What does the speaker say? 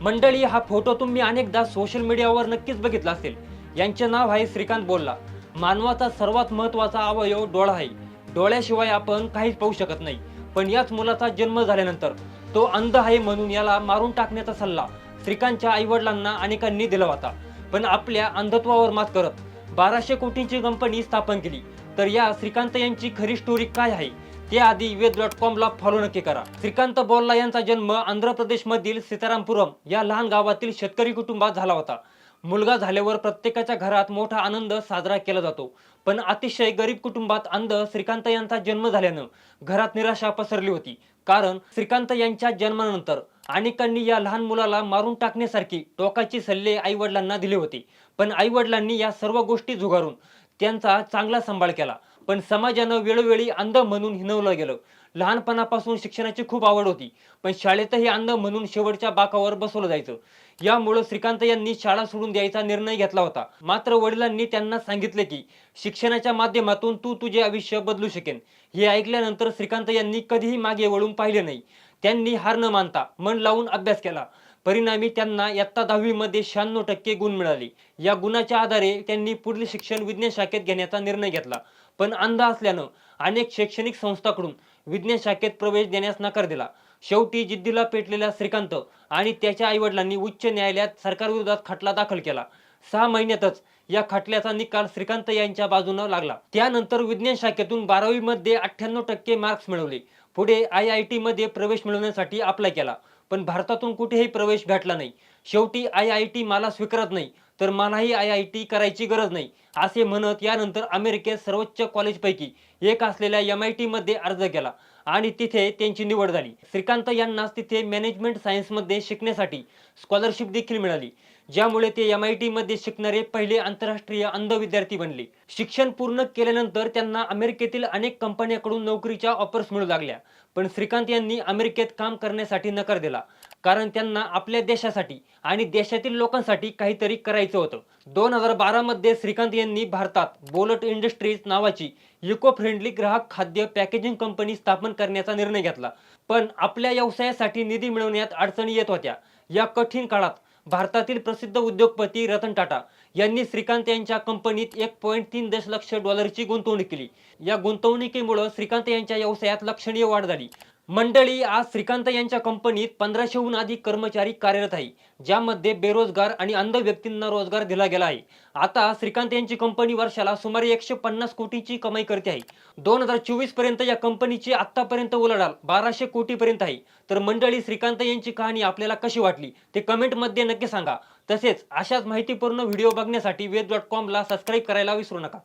मंडळी हा फोटो तुम्ही अनेकदा सोशल मीडियावर नक्कीच बघितला असेल. यांचे नाव आहे श्रीकांत बोलला. मानवाचा सर्वात महत्त्वाचा अवयव डोळा आहे. डोळ्याशिवाय आपण काहीच पाहू शकत नाही. पण याच मुलाचा जन्म झाल्यानंतर तो अंध आहे म्हणून याला मारून टाकण्याचा सल्ला श्रीकांतच्या आईवडिलांना अनेकांनी दिला होता. पण आपल्या अंधत्वावर मात करत बाराशे कोटींची कंपनी स्थापन केली. तर या श्रीकांत यांची खरी स्टोरी काय आहे? ते आधी वेद डॉट कॉमला फॉलो नक्की करा. श्रीकांत बोल्ला यांचा जन्म आंध्र प्रदेशमधील सीतारामपुरम या लहान गावातील शेतकरी कुटुंबात झाला होता. मुलगा झाल्यावर प्रत्येकाच्या घरात मोठा आनंद साजरा केला जातो. पण अतिशय गरीब कुटुंबात अंध श्रीकांत यांचा जन्म झाल्यानं घरात निराशा पसरली होती. कारण श्रीकांत यांच्या जन्मानंतर अनेकांनी या लहान मुलाला मारून टाकण्यासारखी टोकाची सल्ले आईवडिलांना दिले होते. पण आईवडिलांनी या सर्व गोष्टी झुगारून त्यांचा चांगला सांभाळ केला. पण समाजानं वेळोवेळी अंध म्हणून हिनवलं गेलं. लहानपणापासून शिक्षणाची खूप आवड होती पण शाळेतही अंध म्हणून शेवटच्या बाकावर बसवलं जायचं. यामुळं श्रीकांत यांनी शाळा सोडून द्यायचा निर्णय घेतला होता. मात्र वडिलांनी त्यांना सांगितले की शिक्षणाच्या माध्यमातून तू तुझे आयुष्य बदलू शकेन. हे ऐकल्यानंतर श्रीकांत यांनी कधीही मागे वळून पाहिले नाही. त्यांनी हार न मानता मन लावून अभ्यास केला. परिणामी त्यांना इयत्ता दहावीमध्ये शहाण्णव टक्के गुण मिळाले. या गुणाच्या आधारे त्यांनी पुढील शिक्षण विज्ञान शाखेत घेण्याचा निर्णय घेतला. पण अंध असल्यानं अनेक शैक्षणिक संस्थांकडून विज्ञान शाखेत प्रवेश देण्यास नकार दिला. शेवटी जिद्दीला पेटलेल्या श्रीकांत आणि त्याच्या आईवडिलांनी उच्च न्यायालयात सरकारविरोधात खटला दाखल केला. सहा महिन्यातच या खटल्याचा निकाल श्रीकांत यांच्या बाजूनं लागला. त्यानंतर विज्ञान शाखेतून बारावीमध्ये अठ्ठ्याण्णव टक्के मार्क्स मिळवले. पुढे आय आय टीमध्ये प्रवेश मिळवण्यासाठी अप्लाय केला. पण भारतातून कुठेही प्रवेश भेटला नाही. शेवटी आय आय टी मला स्वीकारत नाही तर मलाही आय आय टी करायची गरज नाही असे म्हणत यानंतर अमेरिकेत सर्वोच्च कॉलेजपैकी एक असलेल्या एम आय टीमध्ये अर्ज केला. आणि तिथे त्यांची निवड झाली. श्रीकांत यांनाच तिथे मॅनेजमेंट सायन्समध्ये शिकण्यासाठी स्कॉलरशिप देखील मिळाली. ज्यामुळे ते एम आय टी मध्ये शिकणारे पहिले आंतरराष्ट्रीय अंध विद्यार्थी बनले. शिक्षण पूर्ण केल्यानंतर त्यांना अमेरिकेतील अनेक कंपन्यांकडून नोकरीच्या ऑफर्स मिळू लागल्या. पण श्रीकांत यांनी अमेरिकेत काम करण्यासाठी नकार दिला. कारण त्यांना आपल्या देशासाठी आणि देशातील लोकांसाठी काहीतरी करायचं होतं. दोन हजार बारा मध्ये श्रीकांत यांनी भारतात बोलट इंडस्ट्रीज नावाची इको फ्रेंडली ग्राहक खाद्य पॅकेजिंग कंपनी स्थापन करण्याचा निर्णय घेतला. पण आपल्या व्यवसायासाठी निधी मिळवण्यात अडचणी येत होत्या. या कठीण काळात भारतातील प्रसिद्ध उद्योगपती रतन टाटा यांनी श्रीकांत यांच्या कंपनीत एक पॉईंट तीन दशलक्ष डॉलरची गुंतवणूक केली. या गुंतवणुकीमुळे श्रीकांत यांच्या व्यवसायात लक्षणीय वाढ झाली. मंडळी आज श्रीकांत यांच्या कंपनीत पंधराशेहून अधिक कर्मचारी कार्यरत आहे ज्यामध्ये बेरोजगार आणि अंध व्यक्तींना रोजगार दिला गेला आहे. आता श्रीकांत यांची कंपनी वर्षाला सुमारे एकशे पन्नास कोटीची कमाई करते आहे. दोन हजार चोवीसपर्यंत या कंपनीची आतापर्यंत उलाढाल बाराशे कोटीपर्यंत आहे. तर मंडळी श्रीकांत यांची कहाणी आपल्याला कशी वाटली ते कमेंटमध्ये नक्की सांगा. तसेच अशाच माहितीपूर्ण व्हिडिओ बघण्यासाठी वेद डॉट कॉमला सबस्क्राईब करायला विसरू नका.